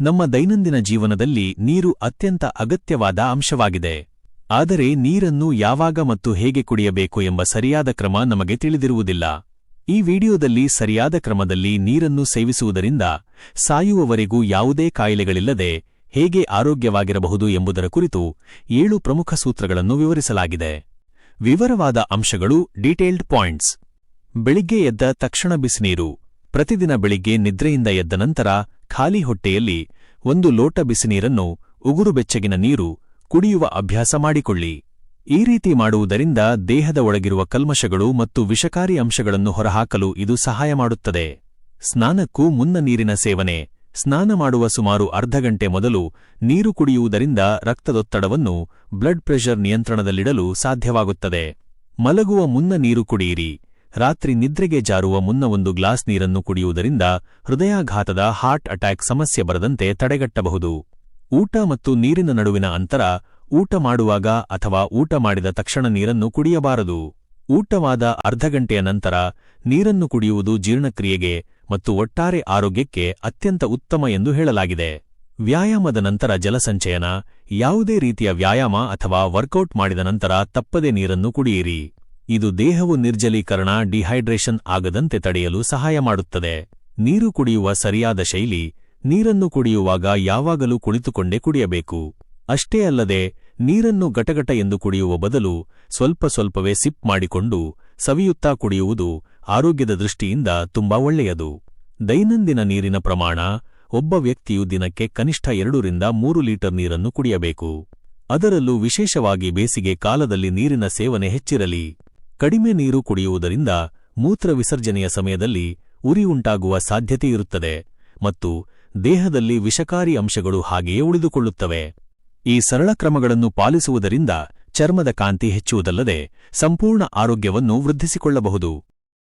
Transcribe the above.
ನಮ್ಮ ದೈನಂದಿನ ಜೀವನದಲ್ಲಿ ನೀರು ಅತ್ಯಂತ ಅಗತ್ಯವಾದ ಅಂಶವಾಗಿದೆ. ಆದರೆ ನೀರನ್ನು ಯಾವಾಗ ಮತ್ತು ಹೇಗೆ ಕುಡಿಯಬೇಕು ಎಂಬ ಸರಿಯಾದ ಕ್ರಮ ನಮಗೆ ತಿಳಿದಿರುವುದಿಲ್ಲ. ಈ ವಿಡಿಯೋದಲ್ಲಿ ಸರಿಯಾದ ಕ್ರಮದಲ್ಲಿ ನೀರನ್ನು ಸೇವಿಸುವುದರಿಂದ ಸಾಯುವವರೆಗೂ ಯಾವುದೇ ಕಾಯಿಲೆಗಳಿಲ್ಲದೆ ಹೇಗೆ ಆರೋಗ್ಯವಾಗಿರಬಹುದು ಎಂಬುದರ ಕುರಿತು ಏಳು ಪ್ರಮುಖ ಸೂತ್ರಗಳನ್ನು ವಿವರಿಸಲಾಗಿದೆ. ವಿವರವಾದ ಅಂಶಗಳು ಡೀಟೇಲ್ಡ್ ಪಾಯಿಂಟ್ಸ್. ಬೆಳಿಗ್ಗೆ ಎದ್ದ ತಕ್ಷಣ ಬಿಸಿನೀರು, ಪ್ರತಿದಿನ ಬೆಳಿಗ್ಗೆ ನಿದ್ರೆಯಿಂದ ಎದ್ದ ನಂತರ ಖಾಲಿ ಹೊಟ್ಟೆಯಲ್ಲಿ ಒಂದು ಲೋಟ ಬಿಸಿನೀರನ್ನು ಉಗುರು ಬೆಚ್ಚಗಿನ ನೀರು ಕುಡಿಯುವ ಅಭ್ಯಾಸ ಮಾಡಿಕೊಳ್ಳಿ. ಈ ರೀತಿ ಮಾಡುವುದರಿಂದ ದೇಹದ ಒಳಗಿರುವ ಕಲ್ಮಶಗಳು ಮತ್ತು ವಿಷಕಾರಿ ಅಂಶಗಳನ್ನು ಹೊರಹಾಕಲು ಇದು ಸಹಾಯ ಮಾಡುತ್ತದೆ. ಸ್ನಾನಕ್ಕೂ ಮುನ್ನ ನೀರಿನ ಸೇವನೆ, ಸ್ನಾನ ಮಾಡುವ ಸುಮಾರು ಅರ್ಧ ಗಂಟೆ ಮೊದಲು ನೀರು ಕುಡಿಯುವುದರಿಂದ ರಕ್ತದೊತ್ತಡವನ್ನು ಬ್ಲಡ್ ಪ್ರೆಷರ್ ನಿಯಂತ್ರಣದಲ್ಲಿಡಲು ಸಾಧ್ಯವಾಗುತ್ತದೆ. ಮಲಗುವ ಮುನ್ನ ನೀರು ಕುಡಿಯಿರಿ. ರಾತ್ರಿ ನಿದ್ರೆಗೆ ಜಾರುವ ಮುನ್ನ ಒಂದು ಗ್ಲಾಸ್ ನೀರನ್ನು ಕುಡಿಯುವುದರಿಂದ ಹೃದಯಾಘಾತದ ಹಾರ್ಟ್ ಅಟ್ಯಾಕ್ ಸಮಸ್ಯೆ ಬರದಂತೆ ತಡೆಗಟ್ಟಬಹುದು. ಊಟ ಮತ್ತು ನೀರಿನ ನಡುವಿನ ಅಂತರ, ಊಟ ಮಾಡುವಾಗ ಅಥವಾ ಊಟ ಮಾಡಿದ ತಕ್ಷಣ ನೀರನ್ನು ಕುಡಿಯಬಾರದು. ಊಟವಾದ ಅರ್ಧ ಗಂಟೆಯ ನಂತರ ನೀರನ್ನು ಕುಡಿಯುವುದು ಜೀರ್ಣಕ್ರಿಯೆಗೆ ಮತ್ತು ಒಟ್ಟಾರೆ ಆರೋಗ್ಯಕ್ಕೆ ಅತ್ಯಂತ ಉತ್ತಮ ಎಂದು ಹೇಳಲಾಗಿದೆ. ವ್ಯಾಯಾಮದ ನಂತರ ಜಲಸಂಚಯನ, ಯಾವುದೇ ರೀತಿಯ ವ್ಯಾಯಾಮ ಅಥವಾ ವರ್ಕೌಟ್ ಮಾಡಿದ ನಂತರ ತಪ್ಪದೆ ನೀರನ್ನು ಕುಡಿಯಿರಿ. ಇದು ದೇಹವು ನಿರ್ಜಲೀಕರಣ, ಡಿಹೈಡ್ರೇಷನ್ ಆಗದಂತೆ ತಡೆಯಲು ಸಹಾಯ ಮಾಡುತ್ತದೆ. ನೀರು ಕುಡಿಯುವ ಸರಿಯಾದ ಶೈಲಿ, ನೀರನ್ನು ಕುಡಿಯುವಾಗ ಯಾವಾಗಲೂ ಕುಳಿತುಕೊಂಡೇ ಕುಡಿಯಬೇಕು. ಅಷ್ಟೇ ಅಲ್ಲದೆ, ನೀರನ್ನು ಗಟಗಟ ಎಂದು ಕುಡಿಯುವ ಬದಲು ಸ್ವಲ್ಪ ಸ್ವಲ್ಪವೇ ಸಿಪ್ ಮಾಡಿಕೊಂಡು ಸವಿಯುತ್ತಾ ಕುಡಿಯುವುದು ಆರೋಗ್ಯದ ದೃಷ್ಟಿಯಿಂದ ತುಂಬಾ ಒಳ್ಳೆಯದು. ದೈನಂದಿನ ನೀರಿನ ಪ್ರಮಾಣ, ಒಬ್ಬ ವ್ಯಕ್ತಿಯು ದಿನಕ್ಕೆ ಕನಿಷ್ಠ ಎರಡರಿಂದ ಮೂರು ಲೀಟರ್ ನೀರನ್ನು ಕುಡಿಯಬೇಕು. ಅದರಲ್ಲೂ ವಿಶೇಷವಾಗಿ ಬೇಸಿಗೆ ಕಾಲದಲ್ಲಿ ನೀರಿನ ಸೇವನೆ ಹೆಚ್ಚಿರಲಿ. ಕಡಿಮೆ ನೀರು ಕುಡಿಯುವುದರಿಂದ ಮೂತ್ರ ವಿಸರ್ಜನೆಯ ಸಮಯದಲ್ಲಿ ಉರಿ ಉಂಟಾಗುವ ಸಾಧ್ಯತೆಯಿರುತ್ತದೆ ಮತ್ತು ದೇಹದಲ್ಲಿ ವಿಷಕಾರಿ ಅಂಶಗಳು ಹಾಗೆಯೇ ಉಳಿದುಕೊಳ್ಳುತ್ತವೆ. ಈ ಸರಳ ಕ್ರಮಗಳನ್ನು ಪಾಲಿಸುವುದರಿಂದ ಚರ್ಮದ ಕಾಂತಿ ಹೆಚ್ಚುವುದಲ್ಲದೆ ಸಂಪೂರ್ಣ ಆರೋಗ್ಯವನ್ನು ವೃದ್ಧಿಸಿಕೊಳ್ಳಬಹುದು.